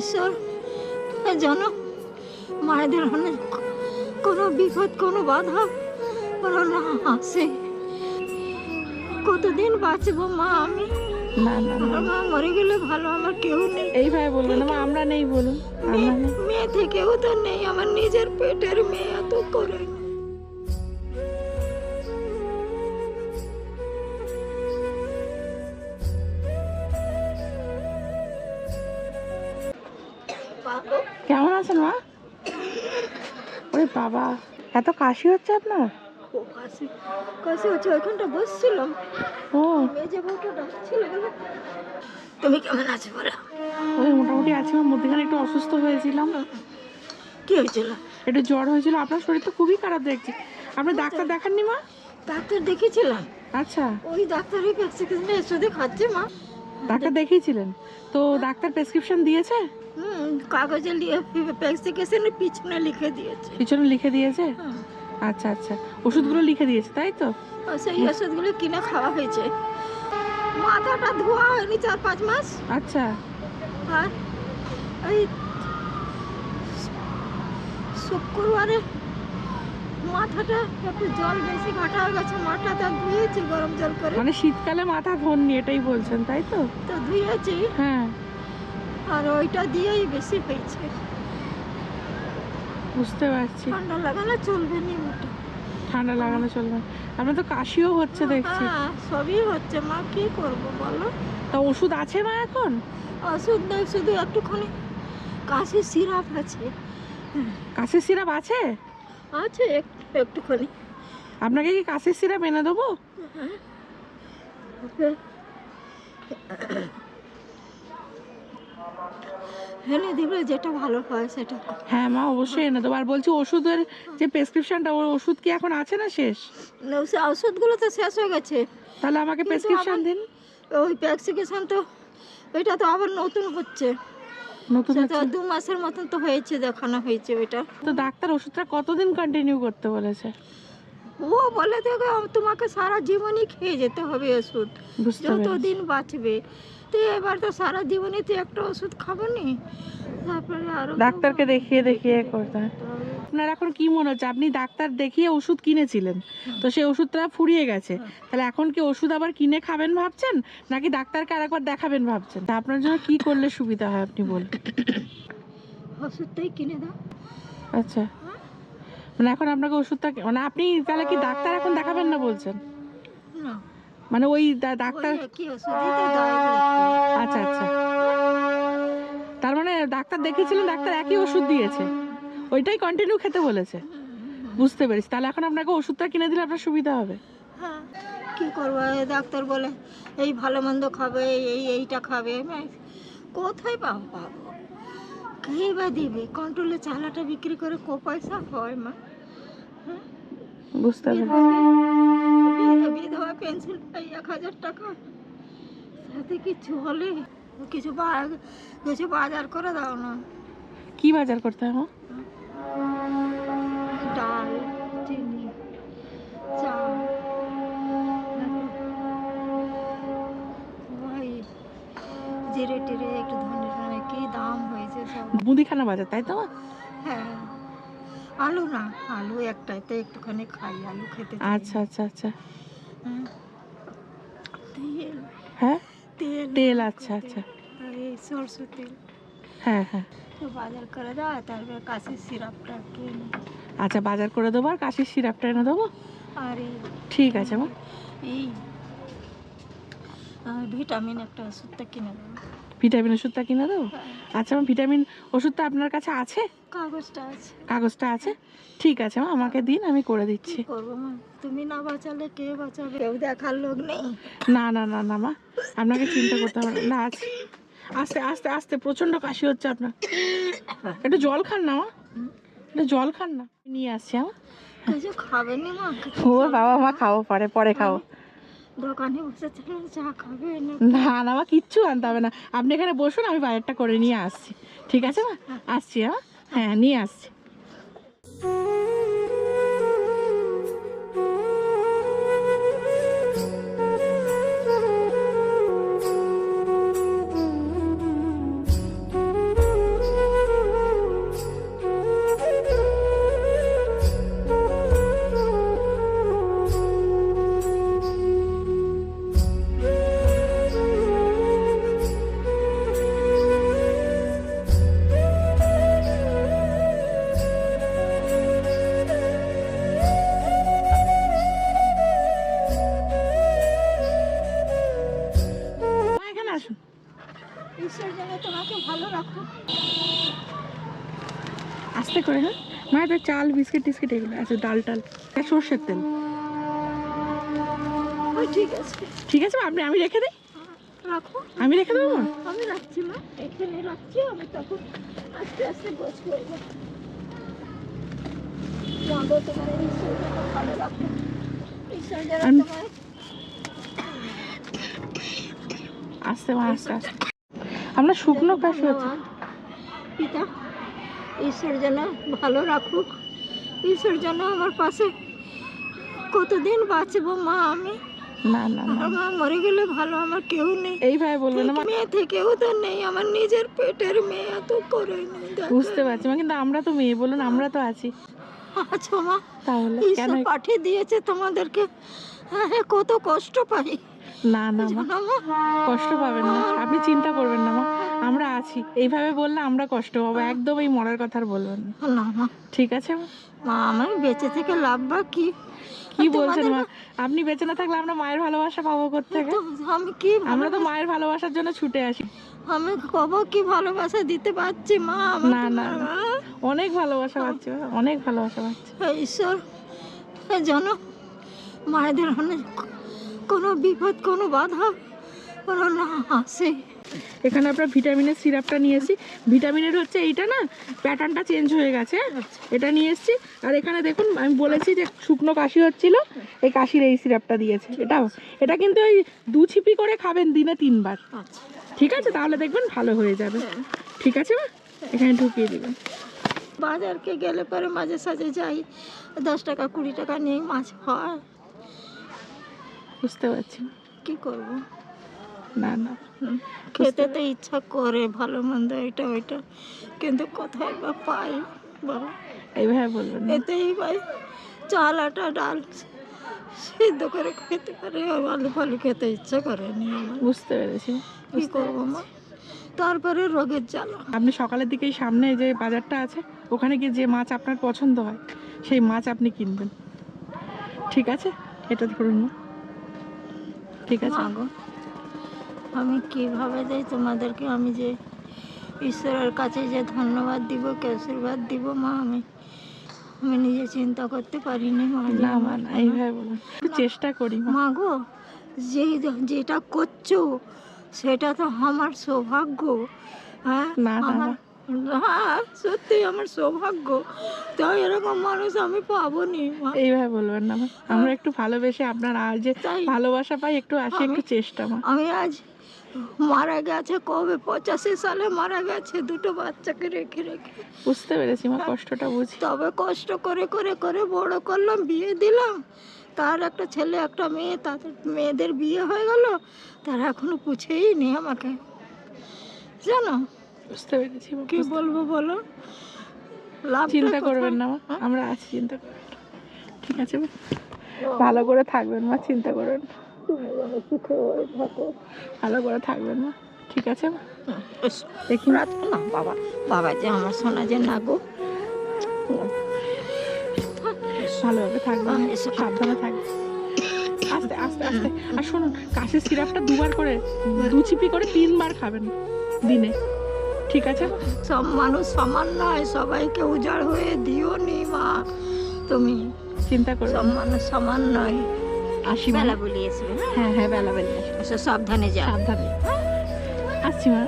ঈশ্বর যেন মায়েদের অনেক কোনো বিপদ কোনো বাধা কোনো না আসে কতদিন বাঁচবো মা আমি? না না না। আমার মা মরে গেলে ভালো আমার কেউ নেই। এইভাবে না আমরা নেই বলুন। মেয়ে- মেয়ে থেকেও তো নেই আমার নিজের পেটের মেয়ে এত করে। আছেন মা ওরে বাবা এত কাশি হচ্ছে আপনার? কাশি কাশি হচ্ছে ওইখানটা বসছিলাম ও। মেজে বউটা ডাকছিল তুমি কেমন আছো বলো? ওই মোটামুটি আছি মা মধ্যেখানে একটু অসুস্থ হয়েছিলাম। কি হয়েছিল? একটু জ্বর হয়েছিল আপনার শরীর তো খুবই খারাপ দেখছি। আপনি ডাক্তার দেখাননি মা? ডাক্তার দেখেছিলাম আচ্ছা। ওই ডাক্তারই প্রেসক্রিপশনে ওষুধে খাচ্ছে মা। ডাক্তার দেখিয়েছিলেন? তো ডাক্তার প্রেসক্রিপশন দিয়েছে? কাগজে লিখে প্রেসক্রিপশনে পিছনে লিখে দিয়েছে। পিছনে লিখে দিয়েছে? আচ্ছা আচ্ছা। ওষুধগুলো লিখে দিয়েছে তাই তো? সেই ওষুধগুলো কিনে খাওয়া হয়েছে। মাথাটা ধোয়া হয়নি চার পাঁচ মাস। আচ্ছা। আর এই শুক্রবারে মাথাটা একটু জল বেশি ঘাটা হয়ে গেছে মাথাটা ধুয়েছি গরম জল করে। মানে শীতকালে মাথা ধরনি এটাই বলছেন তাই তো? তো ধুয়েছি। হ্যাঁ। আর ওইটা দিয়েই বেশি হয়েছে। বুঝতে পারছি। ঠান্ডা লাগালে চলবে না ঠান্ডা লাগানো চলবে। আপনার তো কাশিও হচ্ছে দেখছি। হ্যাঁ সবই হচ্ছে। মা কি করব বলো? তা ওষুধ আছে মা এখন? ওষুধ নেই শুধু একটুখানি কাশির সিরাপ আছে। কাশির সিরাপ আছে? আছে এক- একটুখানি। আপনাকে কি কাশির সিরাপ এনে দেবো? এনে দিবে যেটা ভালো হয় সেটা। হ্যাঁ মা অবশ্যই এনে দেবো। আর বলছি ওষুধের যে প্রেসক্রিপশনটা ওর ওষুধ কি এখন আছে না শেষ? ওষুধগুলো তো শেষ হয়ে গেছে। তাহলে আমাকে প্রেসক্রিপশন দিন। ওই প্রেসক্রিপশন তো এটা তো আবার নতুন হচ্ছে। নতুন দু মাসের মতন তো হয়েছে দেখানো হয়েছে ওইটা। তো ডাক্তার ওষুধটা কতদিন কন্টিনিউ করতে বলেছে? ও বলে দেখো তোমাকে সারা জীবনই খেয়ে যেতে হবে ওষুধ। যতদিন বাঁচবে তো এবার তো সারা জীবনই তো একটা ওষুধ খাব নি তারপরে আরও ডাক্তারকে দেখিয়ে দেখিয়ে করতে। আপনার এখন কি মনে হচ্ছে? আপনি ডাক্তার দেখিয়ে ওষুধ কিনেছিলেন। তো সেই ওষুধটা ফুরিয়ে গেছে। তাহলে এখন কি ওষুধ আবার কিনে খাবেন ভাবছেন? নাকি ডাক্তারকে আরেকবার দেখাবেন ভাবছেন? তা আপনার জন্য কি করলে সুবিধা হয় আপনি বলুন। ওষুধটাই কিনে দাও। আচ্ছা। মানে এখন আপনাকে ওষুধটা মানে আপনি তাহলে কি ডাক্তার এখন দেখাবেন না বলছেন? মানে ওই ডাক্তার আচ্ছা আচ্ছা। তার মানে ডাক্তার দেখেছিলেন ডাক্তার একই ওষুধ দিয়েছে। ওইটাই কন্টিনিউ খেতে বলেছে। বুঝতে পেরেছি। তাহলে এখন আপনাকে ওষুধটা কিনে দিলে আপনার সুবিধা হবে। হ্যাঁ কি করব? ডাক্তার বলে এই ভালো মন্দ খাবে এই এইটা খাবে। কোথায় পাবো পাবো? খেয়ে বা দিবে? কন্ট্রোলে চালাটা বিক্রি করে কো পয়সা হয় মা? বুঝতে পেরেছি। বিধবা- পেনশন পাই এক হাজার টাকা। সাথে কিছু হলে কিছু কিছু বাজার করে দাও না। কি বাজার করতে হবে মা? ডাল চিনি চাল ওই জিরে টিরে একটু ধনে ধনে কি দাম হয়েছে সব। মুদিখানা বাজার তাই তো হ্যাঁ। আলু না আলু একটাইতে একটুখানি খাই আলু খেতে আচ্ছা আচ্ছা আচ্ছা। তেল। হ্যাঁ? তেল। তেল আচ্ছা আচ্ছা। আর এই সরষে তেল। হ্যাঁ হ্যাঁ। তো বাজার করে দাও তারপরে কাশির সিরাপটা কিনে আচ্ছা বাজার করে দেবো আর কাশির সিরাপটা এনে দেবো? আর ঠিক আছে মা। এই আর ভিটামিন একটা ওষুধটা কিনে দেবো। ভিটামিন ওষুধটা কিনে দেবো আচ্ছা মা ভিটামিন ওষুধটা আপনার কাছে আছে? কাগজটা আছে। কাগজটা আছে? ঠিক আছে মা আমাকে দিন আমি করে দিচ্ছি। তুমি না বাঁচালে কে বাঁচাবে? কেউ দেখার লোক নেই। না না না না মা আপনাকে চিন্তা করতে হবে না। আছে আস্তে আস্তে আস্তে প্রচণ্ড কাশি হচ্ছে আপনার। একটু জল খান না মা। একটু জল খান না। নিয়ে আসছি আমার কিছু খাবে নি মা? ও বাবা মা খাব পরে পরে খাব দোকানে বসে চা খাবে না। না না মা কিচ্ছু আনতে হবে না। আপনি এখানে বসুন আমি বাজারটা করে নিয়ে আসছি। ঠিক আছে মা? আসছি হ্যাঁ হ্যাঁ নিয়ে আসছি। রাখো আস্তে করে হ্যাঁ? মা এটা চাল বিস্কিট টিস্কিট এগুলো আছে ডাল টাল। সর্ষের তেল। ঠিক আছে। ঠিক আছে মা আপনি আমি রেখে দিই? রাখো। আমি রেখে দেবো? আমি রাখছি মা এখানে রাখছি আমি তখন আস্তে আস্তে গোছ ভালো আস্তে আস্তে আস্তে। আপনার শুকনো কাশি পিতা ঈশ্বর যেন ভালো রাখুক। ঈশ্বর যেন আমার পাশে কতদিন বাঁচবো মা আমি? না না আমার মা মরে গেলে ভালো আমার কেউ নেই। এইভাবে বলবেন না মেয়ে থেকেও তো নেই আমার নিজের পেটের মেয়ে তো করে। বুঝতে পারছি মা কিন্তু আমরা তো মেয়ে বলুন আমরা তো আছি। আচ্ছা মা তাহলে কেন পাঠিয়ে দিয়েছে তোমাদেরকে। হ্যাঁ হ্যাঁ, কত কষ্ট পাই। না না মা। জানো কষ্ট পাবেন না। আপনি চিন্তা করবেন না মা। আমরা আছি। এইভাবে বললে আমরা কষ্ট পাবো। একদম এই মরার কথা আর বলবেন না। না মা। ঠিক আছে মা? আমার বেঁচে থেকে লাভ বা কি? কি বলছেন মা? আপনি বেঁচে না থাকলে আমরা মায়ের ভালোবাসা পাবো থেকে তো আমি কি আমরা তো মায়ের ভালোবাসার জন্য ছুটে আসি। আমি কব কি ভালোবাসা দিতে পারছি মা? না, না? অনেক ভালোবাসা পাচ্ছি অনেক ভালোবাসা পাচ্ছি। ঈশ্বর যেন মায়েদের অনেক কোনো বিপদ কোনো বাধা কোনো না আসে। এখানে আপনার ভিটামিনের সিরাপটা নিয়ে এসেছি। ভিটামিনের হচ্ছে এইটা না প্যাটার্নটা চেঞ্জ হয়ে গেছে। এটা নিয়ে এসেছি। আর এখানে দেখুন আমি বলেছি যে শুকনো কাশি হচ্ছিল এই কাশির এই সিরাপটা দিয়েছে। এটা এটা কিন্তু ওই দু ছিপি করে খাবেন দিনে তিনবার। ঠিক আছে? তাহলে দেখবেন ভালো হয়ে যাবে। ঠিক আছে মা? এখানে ঢুকিয়ে দিবেন। বাজারকে গেলে পরে মাঝে সাঝে যাই। দশ টাকা কুড়ি টাকা নিয়ে মাছ হয়। বুঝতে পারছি। কি করব? না না। খেতে তো ইচ্ছা করে ভালো মন্দ এটা ওইটা। কিন্তু কোথায় বা পাই বলো এইভাবে বলবেন না। এতেই পাই চাল আটা ডাল সিদ্ধ করে খেতে পারে আলু ফালু খেতে ইচ্ছা করেনি আমার। বুঝতে পেরেছি। কি করব মা? তারপরে রোগের জ্বালা। আপনি সকালের দিকেই সামনে যে বাজারটা আছে ওখানে গিয়ে যে মাছ আপনার পছন্দ হয় সেই মাছ আপনি কিনবেন। ঠিক আছে? এটা ধরুন না ঠিক আছে। আমি কীভাবে যাই তোমাদেরকে? আমি যে ঈশ্বরের কাছে যে ধন্যবাদ দিব কে আশীর্বাদ দিব মা? আমি আমি নিজে চিন্তা করতে পারিনি মা না মা না এইভাবে বলুন চেষ্টা করি মা। গো যে যেটা করছ সেটা তো আমার সৌভাগ্য হ্যাঁ? না, না, হ্যাঁ সত্যি আমার সৌভাগ্য। তো এরকম মানুষ আমি পাবো নি এইভাবে বলবেন না আমরা একটু ভালোবেসে আপনার আর যে তাই। ভালোবাসা পাই একটু আসি একটু চেষ্টা আমি আজ মারা গেছে কবে? পঁচাশি সালে মারা গেছে দুটো বাচ্চাকে রেখে রেখে। বুঝতে পেরেছি মা কষ্টটা বুঝি। তবে কষ্ট করে করে করে বড় করলাম বিয়ে দিলাম। তার একটা ছেলে একটা মেয়ে তাদের মেয়েদের বিয়ে হয়ে গেল। তারা এখনও পুছেই নি আমাকে। জানো? বুঝতে পেরেছি কি বলব বলো? চিন্তা করবেন না মা হ্যাঁ? আমরা আছি চিন্তা করবেন। ঠিক আছে ভালো করে থাকবেন মা চিন্তা করবেন। ভালো করে থাকবেন মা ঠিক আছে দেখি না বাবা বাবা যে আমার সোনা যে না গো। ভালোভাবে থাকবেন। সাবধানে থাকবেন। আস্তে আস্তে আস্তে। আর শুনুন কাশির সিরাপটা দুবার করে দু চিপি করে তিনবার খাবেন দিনে। ঠিক আছে? সব মানুষ সমান নয় সবাইকে উজাড় হয়ে দিও নি মা। তুমি চিন্তা করো সব মানুষ সমান নয়। আসি বেলা বলিয়েছিল হ্যাঁ? হ্যাঁ বেলা বেলা সাবধানে যা সাবধানে। আসছি মা।